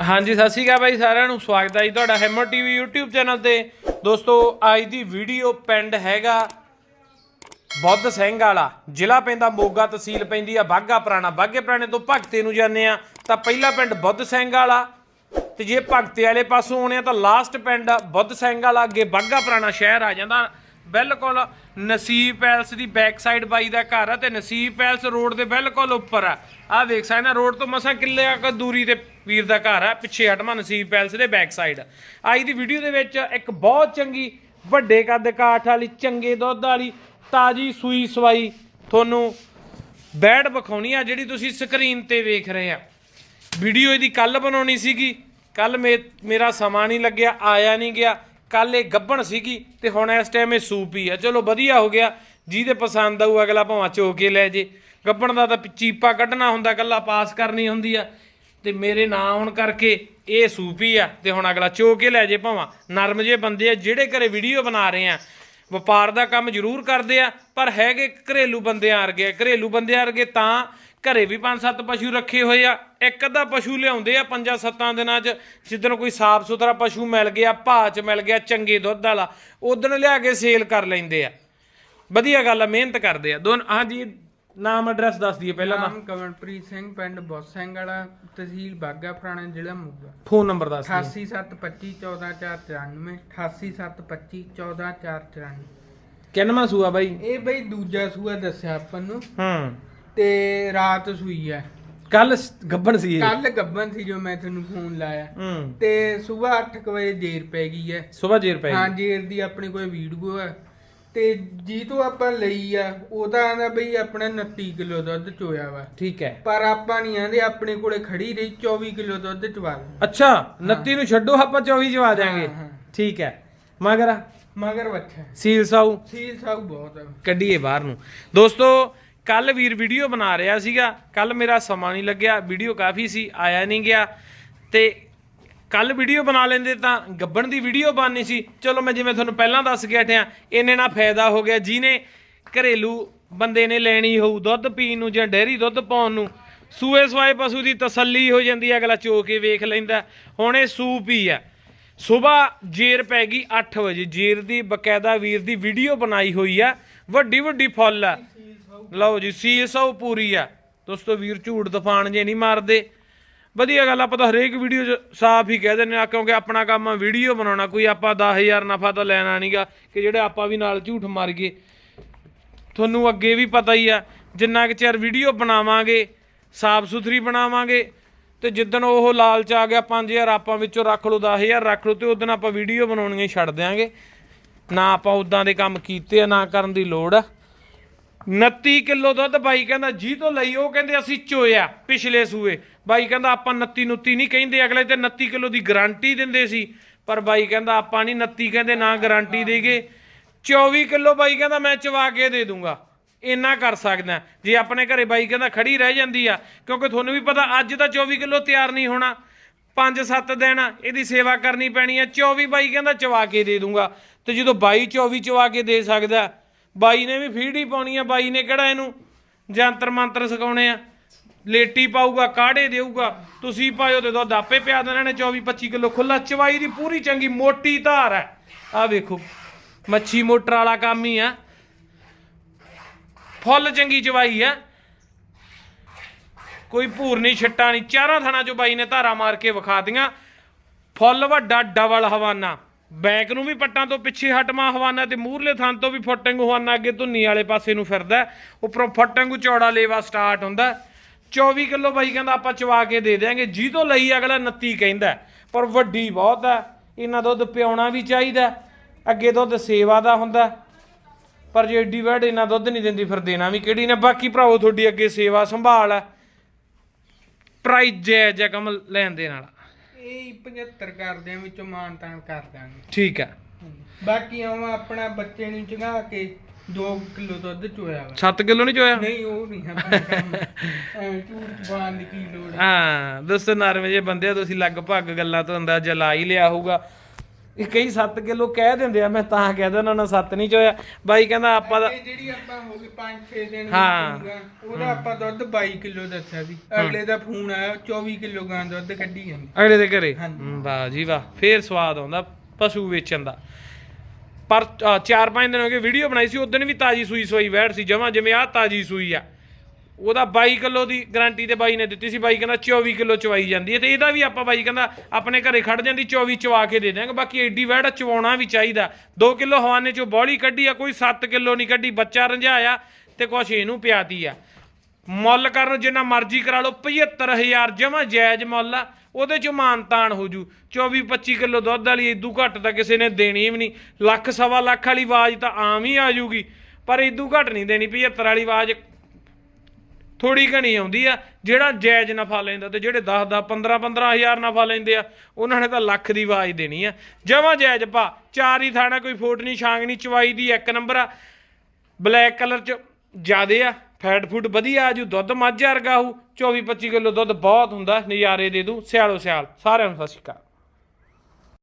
ਹਾਂਜੀ, ਸਤਿ ਸ਼੍ਰੀ ਅਕਾਲ ਬਾਈ ਸਾਰਿਆਂ ਨੂੰ। ਸਵਾਗਤ ਹੈ ਜੀ ਤੁਹਾਡਾ ਹੈਮਰ ਟੀਵੀ YouTube ਚੈਨਲ ਤੇ। ਦੋਸਤੋ, ਅੱਜ ਦੀ ਵੀਡੀਓ ਪਿੰਡ ਹੈਗਾ ਬੁੱਧ ਸਿੰਘ ਵਾਲਾ। ਜ਼ਿਲ੍ਹਾ ਪੈਂਦਾ ਮੋਗਾ, ਤਹਿਸੀਲ ਪੈਂਦੀ ਆ ਬਾਗਾ ਪੁਰਾਣਾ। ਬਾਗੇ ਪੁਰਾਣੇ ਤੋਂ ਭਗਤੇ ਨੂੰ ਜਾਂਦੇ ਆ, ਤਾਂ ਪਹਿਲਾ ਪਿੰਡ ਬੁੱਧ ਸਿੰਘ ਵਾਲਾ। ਤੇ ਜੇ ਭਗਤੇ ਵਾਲੇ ਪਾਸੋਂ ਆਉਣੇ ਆ, ਤਾਂ ਲਾਸਟ ਪਿੰਡ ਬੁੱਧ ਸਿੰਘ ਵਾਲਾ। ਅੱਗੇ ਬਾਗਾ ਪੁਰਾਣਾ ਸ਼ਹਿਰ ਆ ਜਾਂਦਾ। ਬਿਲਕੁਲ ਨਸੀਬ ਪੈਲਸ ਦੀ ਬੈਕ ਸਾਈਡ ਬਾਈ ਦਾ ਘਰ ਆ ਤੇ ਨਸੀਬ ਪੈਲਸ ਰੋਡ ਦੇ ਬਿਲਕੁਲ ਉੱਪਰ ਆ। ਆ ਵੇਖ ਸਕਦੇ ਆ, ਰੋਡ ਤੋਂ ਮਸਾਂ ਕਿੱਲੇ ਆ ਦੂਰੀ ਤੇ ਵੀਰ ਦਾ ਘਰ ਆ, ਪਿੱਛੇ ਹਟਮਾ ਨਸੀਬ ਪੈਲਸ ਦੇ ਬੈਕ ਸਾਈਡ ਅੱਜ ਦੀ ਵੀਡੀਓ ਦੇ ਵਿੱਚ ਇੱਕ ਬਹੁਤ ਚੰਗੀ ਵੱਡੇ ਕੱਦ ਕਾਠ ਵਾਲੀ, ਚੰਗੇ ਦੁੱਧ ਵਾਲੀ, ਤਾਜੀ ਸੂਈ ਸਵਾਈ ਤੁਹਾਨੂੰ ਬੈਡ ਵਿਖਾਉਣੀ ਆ, ਜਿਹੜੀ ਤੁਸੀਂ ਸਕਰੀਨ ਤੇ ਵੇਖ ਰਹੇ ਆ। ਵੀਡੀਓ ਇਹਦੀ ਕੱਲ ਬਣਾਉਣੀ ਸੀਗੀ ਕੱਲ ਮੇਰਾ ਸਮਾਂ ਨਹੀਂ ਲੱਗਿਆ, ਆਇਆ ਨਹੀਂ ਗਿਆ। ਕੱਲ ਇਹ ਗੱਬਣ ਸੀਗੀ ਤੇ ਹੁਣ ਇਸ ਟਾਈਮ ਇਹ ਸੂਪ ਹੀ ਆ। ਚਲੋ ਵਧੀਆ ਹੋ ਗਿਆ, ਜਿਹਦੇ ਪਸੰਦ ਆਊ ਅਗਲਾ ਭਾਵਾਂ ਚੋ ਕੇ ਲੈ ਜੇ। ਗੱਬਣ ਦਾ ਤਾਂ ਚੀਪਾ ਕੱਢਣਾ ਹੁੰਦਾ, ਕੱਲਾ ਪਾਸ ਕਰਨੀ ਹੁੰਦੀ ਆ। ਤੇ ਮੇਰੇ ਨਾਂ ਆਉਣ ਕਰਕੇ ਇਹ ਸੂਪ ਹੀ ਆ। ਤੇ ਹੁਣ ਅਗਲਾ ਚੋ ਕੇ ਲੈ ਜੇ ਭਾਵਾਂ। ਨਰਮ ਜੇ ਬੰਦੇ ਆ, ਜਿਹੜੇ ਘਰੇ ਵੀਡੀਓ ਬਣਾ ਰਹੇ ਆ। ਵਪਾਰ ਦਾ ਕੰਮ ਜ਼ਰੂਰ ਕਰਦੇ ਆ, ਪਰ ਹੈਗੇ ਘਰੇਲੂ ਬੰਦਿਆਂ ਵਰਗੇ। ਘਰੇਲੂ ਬੰਦਿਆਂ ਵਰਗੇ ਤਾਂ ਘਰੇ ਵੀ ਪੰਜ ਸੱਤ ਪਸ਼ੂ ਰੱਖੇ ਹੋਏ ਆ ਇੱਕ ਅੱਧਾ ਪਸ਼ੂ ਲਿਆਉਂਦੇ ਆ ਪੰਜਾਂ ਸੱਤਾਂ ਦਿਨਾਂ 'ਚ ਜਿੱਦਣ ਕੋਈ ਸਾਫ਼ ਸੁਥਰਾ ਪਸ਼ੂ ਮਿਲ ਗਿਆ ਭਾਅ 'ਚ ਮਿਲ ਗਿਆ ਚੰਗੇ ਦੁੱਧ ਵਾਲਾ ਉਦੋਂ ਲਿਆ ਕੇ ਸੇਲ ਕਰ ਲੈਂਦੇ ਆ। ਵਧੀਆ ਗੱਲ ਆ ਮਿਹਨਤ ਕਰਦੇ ਆ। ਦੋਨ ਹਾਂਜੀ ਨਾਮ ਐਡਰੈਸ ਦੱਸ ਦਈਏ ਪਹਿਲਾਂ ਤਾਂ। ਨਾਮ ਕਮਲਪ੍ਰੀਤ ਸਿੰਘ ਪਿੰਡ ਬੁੱਧ ਸਿੰਘ ਵਾਲਾ ਤਹਿਸੀਲ ਬਾਗਾ ਪੁਰਾਣਾ ਜ਼ਿਲ੍ਹਾ ਮੋਗਾ। ਫੋਨ ਨੰਬਰ ਦੱਸ ਦਿਓ 8872514493 8872514493 ਕਿੰਨਵਾਂ ਸੂਆ ਬਾਈ? ਇਹ ਬਈ ਦੂਜਾ ਸੂਆ ਦੱਸਿਆ ਆਪਾਂ ਨੂੰ। ਹੂੰ। ਤੇ ਰਾਤ ਸੂਈ ਆ ਕੱਲ ਗੱਬਣ ਸੀ ਇਹ। ਕੱਲ ਗੱਬਨ ਸੀ ਜੋ ਮੈਂ ਤੁਹਾਨੂੰ ਫੋਨ ਲਾਇਆ। ਹੂੰ। ਤੇ ਸਵੇਰ 8 ਵਜੇ ਦੇਰ ਪੈ ਗਈ ਹੈ ਸਵੇਰ ਜੇਰ ਪੈ ਹਾਂ ਗਈ ਜੇਰ ਦੀ ਆਪਣੀ ਕੋਈ ਵੀਡੀਓ ਹੈ ਤੇ ਜੀ ਤੋਂ ਆਪਾਂ ਲਈ ਆ ਉਹਦਾ ਆਂਦਾ ਬਈ ਆਪਣਾ 29 ਕਿਲੋ ਦੁੱਧ ਚੋਇਆ ਵਾ। ਠੀਕ ਹੈ ਪਰ ਆਪਾਂ ਨਹੀਂ ਆਂਦੇ ਆਪਣੇ ਕੋਲੇ ਖੜੀ ਰਹੀ 24 ਕਿਲੋ ਦੁੱਧ ਚਵਾ ਲਈ। ਅੱਛਾ 29 ਨੂੰ ਛੱਡੋ ਆਪਾਂ 24 ਜਵਾ ਦਿਆਂਗੇ। ਹਾਂ, ਹਾਂ। ਠੀਕ ਹੈ ਮਗਰ ਮਗਰ ਬੱਚਾ ਸੀਲ ਸਾਊ। ਸੀਲ ਸਾਊ ਬਹੁਤ ਆ। ਕੱਢੀਏ ਬਾਹਰ ਨੂੰ। ਦੋਸਤੋ ਕੱਲ ਵੀਰ ਵੀਡੀਓ ਬਣਾ ਰਿਹਾ ਸੀਗਾ ਕੱਲ ਮੇਰਾ ਸਮਾਂ ਨਹੀਂ ਲੱਗਿਆ, ਵੀਡੀਓ ਕਾਫੀ ਸੀ, ਆਇਆ ਨਹੀਂ ਗਿਆ। ਤੇ ਕੱਲ ਵੀਡੀਓ ਬਣਾ ਲੈਂਦੇ ਤਾਂ ਗੱਬਣ ਦੀ ਵੀਡੀਓ ਬਣਨੀ ਸੀ। ਚਲੋ ਮੈਂ ਜਿਵੇਂ ਤੁਹਾਨੂੰ ਪਹਿਲਾਂ ਦੱਸ ਕੇ ਹਟਿਆ, ਇਹਨੇ ਨਾਲ ਫਾਇਦਾ ਹੋ ਗਿਆ, ਜਿਹਨੇ ਘਰੇਲੂ ਬੰਦੇ ਨੇ ਲੈਣੀ ਹੋਊ, ਦੁੱਧ ਪੀਣ ਨੂੰ ਜਾਂ ਡੇਅਰੀ ਦੁੱਧ ਪਾਉਣ ਨੂੰ, ਸੂਏ ਸਵਾਏ ਪਸ਼ੂ ਦੀ ਤਸੱਲੀ ਹੋ ਜਾਂਦੀ ਹੈ ਅਗਲਾ ਚੋ ਕੇ ਵੇਖ ਲੈਂਦਾ। ਹੁਣ ਇਹ ਸੂਪ ਹੀ ਆ। ਸਵੇਰ ਜੇਰ ਪੈ ਗਈ 8 ਵਜੇ, ਜੇਰ ਦੀ ਬਕਾਇਦਾ ਵੀਰ ਦੀ ਵੀਡੀਓ ਬਣਾਈ ਹੋਈ ਆ ਵੱਡੀ ਵੱਡੀ ਫੁੱਲ ਆ। ਲਓ ਜੀ ਸੀ ਸੌ ਪੂਰੀ ਆ। ਦੋਸਤੋ, ਵੀਰ ਝੂਠ ਤੂਫਾਨ ਜੇ ਨਹੀਂ ਮਾਰਦੇ। ਵਧੀਆ ਗੱਲ ਆਪਾਂ ਤਾਂ ਹਰੇਕ ਵੀਡੀਓ 'ਚ ਸਾਫ਼ ਹੀ ਕਹਿ ਦਿੰਦੇ ਆ, ਕਿਉਂਕਿ ਆਪਣਾ ਕੰਮ ਆ ਵੀਡੀਓ ਬਣਾਉਣਾ, ਕੋਈ ਆਪਾਂ 10000 ਨਫਾ ਤਾਂ ਲੈਣਾ ਨਹੀਂਗਾ ਕਿ ਜਿਹੜੇ ਆਪਾਂ ਵੀ ਨਾਲ ਝੂਠ ਮਾਰ ਗਏ। ਤੁਹਾਨੂੰ ਅੱਗੇ ਵੀ ਪਤਾ ਹੀ ਆ, ਜਿੰਨਾ ਕਿ ਚਿਰ ਵੀਡੀਓ ਬਣਾਵਾਂਗੇ, ਸਾਫ਼ ਸੁਥਰੀ ਬਣਾਵਾਂਗੇ, ਤੇ ਜਿੱਦਣ ਉਹ ਲਾਲਚ ਆ ਗਿਆ 5000 ਆਪਾਂ ਵਿੱਚੋਂ ਰੱਖ ਲਓ 10000 ਰੱਖ ਲਓ, ਤੇ ਉਦੋਂ ਆਪਾਂ ਵੀਡੀਓ ਬਣਾਉਣੀਆਂ ਛੱਡ ਦਿਆਂਗੇ। ਨਾ ਆਪਾਂ ਉਦਾਂ ਦੇ ਕੰਮ ਕੀਤੇ ਆ, ਨਾ ਕਰਨ ਦੀ ਲੋੜ ਆ। 29 ਕਿਲੋ ਦੁੱਧ ਬਾਈ ਕਹਿੰਦਾ, ਜੀ ਤੋਂ ਲਈ। ਉਹ ਕਹਿੰਦੇ, ਅਸੀਂ ਚੋਇਆ ਪਿਛਲੇ ਸੂਏ। ਬਾਈ ਕਹਿੰਦਾ, ਆਪਾਂ 29 ਨੁੱਤੀ ਨਹੀਂ ਕਹਿੰਦੇ। ਅਗਲੇ ਤੇ 29 ਕਿਲੋ ਦੀ ਗਾਰੰਟੀ ਦਿੰਦੇ ਸੀ। ਪਰ ਬਾਈ ਕਹਿੰਦਾ, ਆਪਾਂ ਨਹੀਂ 29 ਕਹਿੰਦੇ, ਨਾ ਗਾਰੰਟੀ ਦੇਗੇ। 24 ਕਿਲੋ ਬਾਈ ਕਹਿੰਦਾ, ਮੈਂ ਚਵਾ ਕੇ ਦੇ ਦੂੰਗਾ। ਇੰਨਾ ਕਰ ਸਕਦਾ ਜੇ ਆਪਣੇ ਘਰੇ ਬਾਈ ਕਹਿੰਦਾ, ਖੜੀ ਰਹਿ ਜਾਂਦੀ ਆ, ਕਿਉਂਕਿ ਤੁਹਾਨੂੰ ਵੀ ਪਤਾ, ਅੱਜ ਤਾਂ 24 ਕਿਲੋ ਤਿਆਰ ਨਹੀਂ ਹੋਣਾ। 5-7 ਦਿਨ ਇਹਦੀ ਸੇਵਾ ਕਰਨੀ ਪੈਣੀ ਆ 24 ਬਾਈ ਕਹਿੰਦਾ, ਚਵਾ ਕੇ ਦੇ ਦੂੰਗਾ। ਤੇ ਜਦੋਂ ਬਾਈ 24 ਚਵਾ ਕੇ ਦੇ ਸਕਦਾ ਬਾਈ ਨੇ ਵੀ ਫੀਡ ਹੀ ਪਾਉਣੀ ਆ, ਬਾਈ ਨੇ ਕਿਹੜਾ ਇਹਨੂੰ ਜੰਤਰ ਮੰਤਰ ਸਿਖਾਉਣੇ ਆ? ਲੇਟੀ ਪਾਊਗਾ, ਕਾੜੇ ਦੇਊਗਾ, ਤੁਸੀਂ ਪਾਇਓ ਤੇ ਦੁੱਧ ਆਪੇ ਪਿਆ ਦੇਣਾ ਨੇ 24 25 ਕਿਲੋ ਖੁੱਲਾ ਚਵਾਈ ਦੀ ਪੂਰੀ ਚੰਗੀ ਮੋਟੀ ਧਾਰ ਹੈ। ਆ ਵੇਖੋ, ਮੱਛੀ ਮੋਟਰ ਵਾਲਾ ਕੰਮ ਹੀ ਆ। ਫੁੱਲ ਚੰਗੀ ਚਵਾਈ ਆ। ਕੋਈ ਭੂਰ ਨਹੀਂ, ਛੱਟਾ ਨਹੀਂ, ਚਾਰਾਂ ਥਣਾ ਚੋਂ ਬਾਈ ਨੇ ਧਾਰਾ ਮਾਰ ਕੇ ਵਿਖਾ ਦੀਆਂ ਫੁੱਲ ਵੱਡਾ ਡਬਲ ਹਵਾਨਾ। ਬੈਕ ਨੂੰ ਵੀ ਪੱਟਾਂ ਤੋਂ ਪਿੱਛੇ ਹਟਮਾ ਹਵਾਨਾ ਤੇ ਮੂਹਰਲੇ ਥਾਂ ਤੋਂ ਵੀ ਫੁੱਟਿੰਗ ਹਵਾਨਾ ਅੱਗੇ ਧੁੰਨੀ ਵਾਲੇ ਪਾਸੇ ਨੂੰ ਫਿਰਦਾ ਉੱਪਰੋਂ ਫੁੱਟਿੰਗ ਚੌੜਾ ਲੇਵਾ ਸਟਾਰਟ ਹੁੰਦਾ 24 ਕਿਲੋ ਬਾਈ ਕਹਿੰਦਾ ਆਪਾਂ ਚਵਾ ਕੇ ਦੇ ਦਿਆਂਗੇ। ਜੀ ਤੋਂ ਲਈ ਅਗਲਾ 29 ਕਹਿੰਦਾ ਪਰ ਵੱਡੀ ਬਹੁਤ ਹੈ। ਇਹਨਾਂ ਦੁੱਧ ਪਿਆਉਣਾ ਵੀ ਚਾਹੀਦਾ ਅੱਗੇ ਦੁੱਧ ਸੇਵਾ ਦਾ ਹੁੰਦਾ ਪਰ ਜੇ ਏਡੀ ਵੜ ਇਹਨਾਂ ਦੁੱਧ ਨਹੀਂ ਦਿੰਦੀ ਫਿਰ ਦੇਣਾ ਵੀ ਕਿਹੜੀ ਨੇ। ਬਾਕੀ ਭਰਾਵੋ, ਤੁਹਾਡੀ ਅੱਗੇ ਸੇਵਾ ਸੰਭਾਲ ਹੈ। ਪ੍ਰਾਈਜ਼ ਜੈ ਜੈ ਕਮਲ ਲੈਣ ਦੇ ਨਾਲ ਇਹ 75 ਕਰਦੇ ਆ ਵਿੱਚੋਂ ਮਾਨ ਤਾਨ ਕਰ ਦਾਂਗੇ। ਠੀਕ ਹੈ ਬਾਕੀ ਆਵਾਂ ਆਪਣਾ ਬੱਚੇ ਨੂੰ ਚੰਗਾ ਕੇ 2 ਕਿਲੋ ਦੁੱਧ ਚੋਇਆ ਵਾ। 7 ਕਿਲੋ ਨਹੀਂ ਚੋਇਆ? ਨਹੀਂ ਉਹ ਨਹੀਂ ਆਪਣਾ ਕੰਮ ਐਵੇਂ ਝੂਠ ਬਾਣ ਦੀ ਕੀ ਲੋੜ। ਹਾਂ ਦੋਸਤੋ ਨਰਮ ਜੇ ਬੰਦੇ ਆ, ਤੁਸੀਂ ਲਗਭਗ ਗੱਲਾਂ ਤੋਂ ਅੰਦਾਜ਼ਾ ਲਾ ਹੀ ਲਿਆ ਹੋਊਗਾ। ਇਹ ਕਈ 7 ਕਿਲੋ ਕਹਿ ਦਿੰਦੇ ਆ ਮੈਂ ਤਾਂ ਕਹਿ ਦਿੰਦਾ ਨਾ 7 ਨਹੀਂ ਚੋਇਆ। ਬਾਈ ਕਹਿੰਦਾ ਆਪਾਂ ਦਾ ਇਹ ਜਿਹੜੀ ਆਪਾਂ ਹੋ ਗਏ 5-6 ਦਿਨ ਹਾਂ। ਉਹਦਾ ਆਪਾਂ ਦੁੱਧ 22 ਕਿਲੋ ਦੱਸਿਆ ਸੀ। ਅਗਲੇ ਦਾ ਫੋਨ ਆਇਆ 24 ਕਿਲੋ ਗਾਂ ਦੁੱਧ ਕੱਢੀ ਜਾਂਦੀ। ਅਗਲੇ ਦੇ ਘਰੇ? ਵਾਹ ਜੀ ਵਾਹ ਫੇਰ ਸਵਾਦ ਆਉਂਦਾ ਪਸ਼ੂ ਵੇਚਣ ਦਾ। ਪਰ 4-5 ਦਿਨ ਹੋ ਗਏ ਵੀਡੀਓ ਬਣਾਈ ਸੀ ਉਦੋਂ ਵੀ ਤਾਜੀ ਸੂਈ ਸੋਈ ਵੈੜ ਸੀ ਜਮਾ ਜਿਵੇਂ ਆ ਤਾਜੀ ਸੂਈ ਆ। ਉਹਦਾ 22 ਕਿਲੋ ਦੀ ਗਾਰੰਟੀ ਤੇ ਬਾਈ ਨੇ ਦਿੱਤੀ ਸੀ, ਬਾਈ ਕਹਿੰਦਾ 24 ਕਿਲੋ ਚਵਾਈ ਜਾਂਦੀ ਹੈ ਤੇ ਇਹਦਾ ਵੀ ਆਪਾਂ ਬਾਈ ਕਹਿੰਦਾ ਆਪਣੇ ਘਰੇ ਖੜ ਜਾਂਦੀ 24 ਚਵਾ ਕੇ ਦੇ ਦਿਆਂਗੇ। ਬਾਕੀ ਐਡੀ ਵੈੜ ਚਵਾਉਣਾ ਵੀ ਚਾਹੀਦਾ। 2 ਕਿਲੋ ਹਵਾਨੇ ਚੋਂ ਬੌਲੀ ਕੱਢੀ ਆ, ਕੋਈ 7 ਕਿਲੋ ਨਹੀਂ ਕੱਢੀ, ਬੱਚਾ ਰੰਝਾਇਆ ਤੇ ਕੁਛ ਇਹਨੂੰ ਪਿਆਤੀ ਆ। ਮੁੱਲ ਕਰਨ ਜਿੰਨਾ ਮਰਜ਼ੀ ਕਰਾ ਲਓ 75000 ਜਮਾ ਜਾਇਜ਼ ਮੁੱਲ ਆ, ਉਹਦੇ ਚ ਮਾਨਤਾਨ ਹੋ ਜੂ। 24 25 ਕਿਲੋ ਦੁੱਧ ਵਾਲੀ ਇਦੂ ਘੱਟ ਤਾਂ ਕਿਸੇ ਨੇ ਦੇਣੀ ਵੀ ਨਹੀਂ। ਲੱਖ ਸਵਾ ਲੱਖ ਵਾਲੀ ਆਵਾਜ਼ ਤਾਂ ਆਮ ਹੀ ਆ ਜੂਗੀ, ਪਰ ਇਦੂ ਘੱਟ ਨਹੀਂ ਦੇਣੀ 75 ਵਾਲੀ ਆਵਾਜ਼ ਥੋੜੀ ਘਣੀ ਆਉਂਦੀ ਆ, ਜਿਹੜਾ ਜਾਇਜ਼ ਨਫਾ ਲੈਂਦਾ ਤੇ ਜਿਹੜੇ 10 10 15 15000 ਨਫਾ ਲੈਂਦੇ ਆ, ਉਹਨਾਂ ਨੇ ਤਾਂ ਲੱਖ ਦੀ ਆਵਾਜ਼ ਦੇਣੀ ਆ। ਜਮਾ ਜਾਇਜ਼ ਪਾ, ਚਾਰ ਹੀ ਥਾਣਾ, ਕੋਈ ਫੋਟ ਨਹੀਂ, ਛਾਂਗ ਨਹੀਂ, ਚਵਾਈ ਦੀ ਇੱਕ ਨੰਬਰ ਆ। ਬਲੈਕ ਕਲਰ ਚ ਜਿਆਦੇ ਆ, ਫੈਟ ਫੂਡ ਵਧੀਆ ਆ ਜੂ, ਦੁੱਧ ਮੱਝ ਵਰਗਾ ਹੋਊ 24 25 ਕਿਲੋ ਦੁੱਧ ਬਹੁਤ ਹੁੰਦਾ, ਨਜ਼ਾਰੇ ਦੇ ਦੂ, ਸਿਆਲੋ ਸਿਆਲ, ਸਾਰਿਆਂ ਨੂੰ ਸਤਿ ਸ਼੍ਰੀ ਅਕਾਲ।